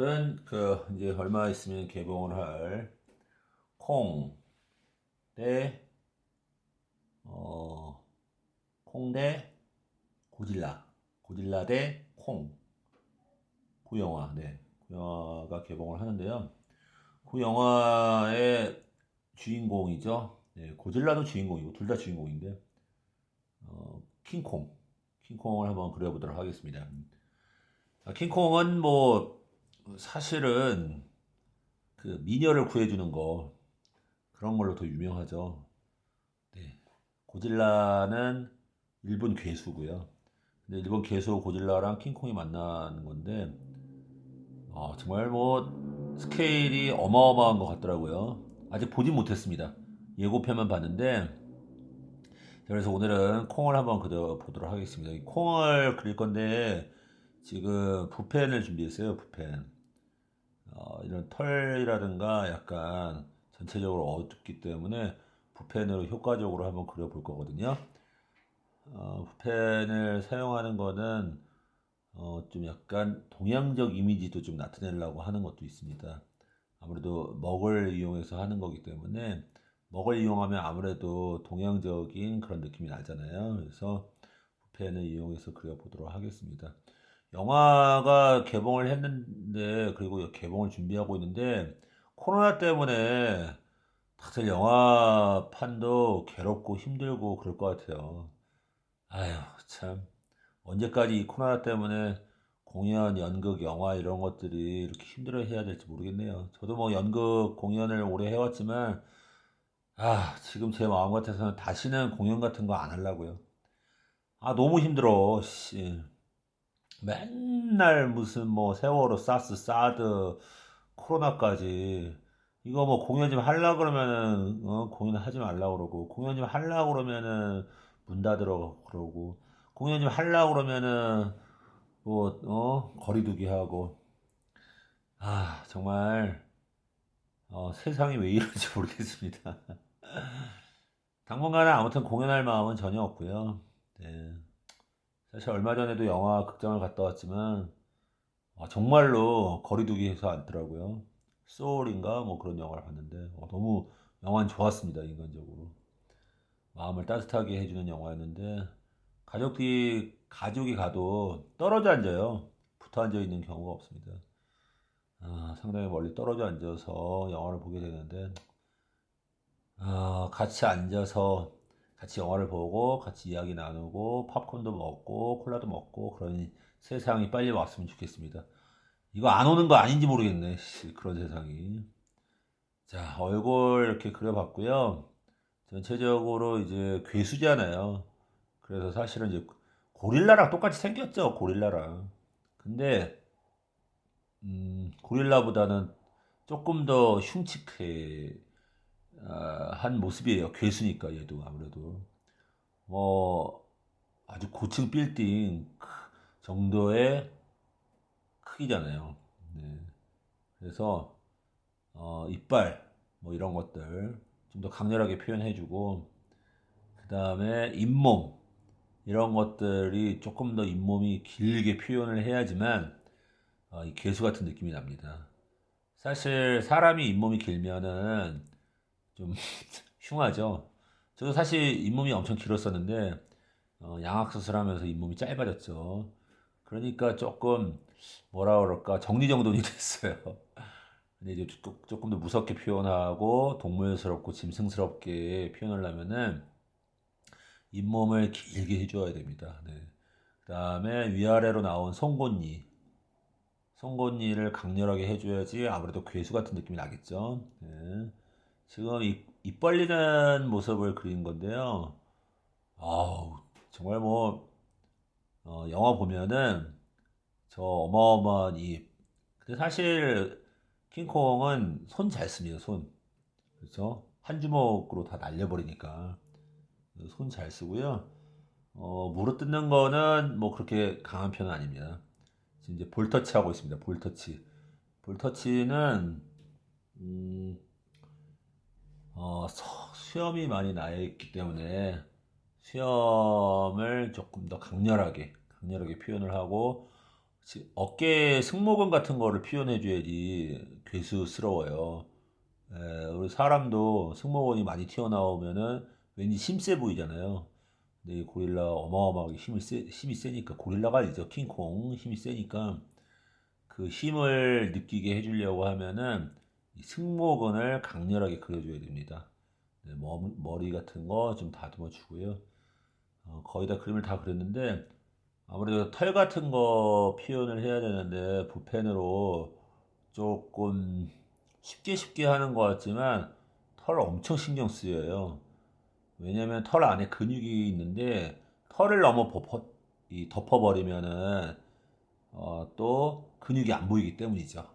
오늘은 그 이제 얼마 있으면 개봉을 할 콩 대 어, 콩 대 고질라 고질라 대콩그 영화 네. 그 영화가 개봉을 하는데요. 그 영화의 주인공이죠. 네, 고질라도 주인공이고 둘 다 주인공인데 어, 킹콩 킹콩을 한번 그려보도록 하겠습니다. 아, 킹콩은 뭐 사실은 그 미녀를 구해주는 거 그런 걸로 더 유명하죠. 네. 고질라는 일본 괴수고요. 근데 일본 괴수 고질라랑 킹콩이 만나는 건데 어, 정말 뭐 스케일이 어마어마한 것 같더라고요. 아직 보진 못했습니다. 예고편만 봤는데 그래서 오늘은 콩을 한번 그려 보도록 하겠습니다. 이 콩을 그릴 건데 지금 붓펜을 준비했어요. 붓펜. 어, 이런 털이라든가 약간 전체적으로 어둡기 때문에 붓펜으로 효과적으로 한번 그려볼 거거든요. 어, 붓펜을 사용하는 거는 어, 좀 약간 동양적 이미지도 좀 나타내려고 하는 것도 있습니다. 아무래도 먹을 이용해서 하는 거기 때문에 먹을 이용하면 아무래도 동양적인 그런 느낌이 나잖아요. 그래서 붓펜을 이용해서 그려보도록 하겠습니다. 영화가 개봉을 했는데 그리고 개봉을 준비하고 있는데 코로나 때문에 다들 영화판도 괴롭고 힘들고 그럴 것 같아요. 아휴 참 언제까지 이 코로나 때문에 공연, 연극, 영화 이런 것들이 이렇게 힘들어 해야 될지 모르겠네요. 저도 뭐 연극 공연을 오래 해왔지만 아 지금 제 마음 같아서는 다시는 공연 같은 거 안 하려고요. 아 너무 힘들어. 씨. 맨날 무슨 뭐 세월호, 사스, 사드, 코로나까지 이거 뭐 공연 좀 하려 그러면은 어, 공연 하지 말라 그러고 공연 좀 하려 그러면은 문 닫으러 그러고 공연 좀 하려 그러면은 뭐 어, 거리두기 하고 아 정말 어, 세상이 왜 이런지 모르겠습니다. 당분간은 아무튼 공연할 마음은 전혀 없고요. 네. 사실 얼마 전에도 영화 극장을 갔다 왔지만 아, 정말로 거리두기 해서 앉더라고요. 소울인가 뭐 그런 영화를 봤는데 어, 너무 영화는 좋았습니다 인간적으로 마음을 따뜻하게 해주는 영화였는데 가족이 가족이 가도 떨어져 앉아요. 붙어 앉아 있는 경우가 없습니다. 아, 상당히 멀리 떨어져 앉아서 영화를 보게 되는데 아, 같이 앉아서 같이 영화를 보고 같이 이야기 나누고 팝콘도 먹고 콜라도 먹고 그런 세상이 빨리 왔으면 좋겠습니다. 이거 안 오는 거 아닌지 모르겠네. 그런 세상이. 자, 얼굴 이렇게 그려봤고요. 전체적으로 이제 괴수잖아요. 그래서 사실은 이제 고릴라랑 똑같이 생겼죠. 고릴라랑. 근데 음, 고릴라보다는 조금 더 흉측해 아, 한 모습이에요. 괴수니까 얘도 아무래도 뭐 아주 고층 빌딩 정도의 크기잖아요. 네. 그래서 어, 이빨 뭐 이런 것들 좀 더 강렬하게 표현해주고 그 다음에 잇몸 이런 것들이 조금 더 잇몸이 길게 표현을 해야지만 어, 이 괴수 같은 느낌이 납니다. 사실 사람이 잇몸이 길면은 좀 흉하죠. 저도 사실 잇몸이 엄청 길었었는데 어, 양악 수술하면서 잇몸이 짧아졌죠. 그러니까 조금 뭐라 그럴까 정리정돈이 됐어요. 근데 이제 조금 더 무섭게 표현하고 동물스럽고 짐승스럽게 표현을 하면은 잇몸을 길게 해줘야 됩니다. 네. 그 다음에 위아래로 나온 송곳니. 송곳니를 강렬하게 해줘야지 아무래도 괴수 같은 느낌이 나겠죠. 네. 지금 입, 입 벌리는 모습을 그린 건데요. 아우, 정말 뭐, 어, 영화 보면은 저 어마어마한 입. 근데 사실 킹콩은 손 잘 씁니다, 손. 그렇죠? 한 주먹으로 다 날려버리니까. 손 잘 쓰고요. 어, 무릎 뜯는 거는 뭐 그렇게 강한 편은 아닙니다. 지금 이제 볼터치 하고 있습니다. 볼터치. 볼터치는, 음, 어, 수염이 많이 나 있기 때문에 수염을 조금 더 강렬하게, 강렬하게 표현을 하고, 지- 어깨 승모근 같은 거를 표현해 줘야지 괴수스러워요. 에, 우리 사람도 승모근이 많이 튀어나오면은 왠지 힘세 보이잖아요. 근데 이 고릴라 어마어마하게 힘이 세, 힘이 세니까 고릴라가 아니죠. 킹콩 힘이 세니까 그 힘을 느끼게 해주려고 하면은 이 승모근을 강렬하게 그려줘야 됩니다. 네, 머, 머리 같은 거 좀 다듬어 주고요. 어, 거의 다 그림을 다 그렸는데 아무래도 털 같은 거 표현을 해야 되는데 붓펜으로 조금 쉽게 쉽게 하는 것 같지만 털 엄청 신경 쓰여요. 왜냐면 털 안에 근육이 있는데 털을 너무 덮어, 이 덮어버리면은 어, 또 근육이 안 보이기 때문이죠.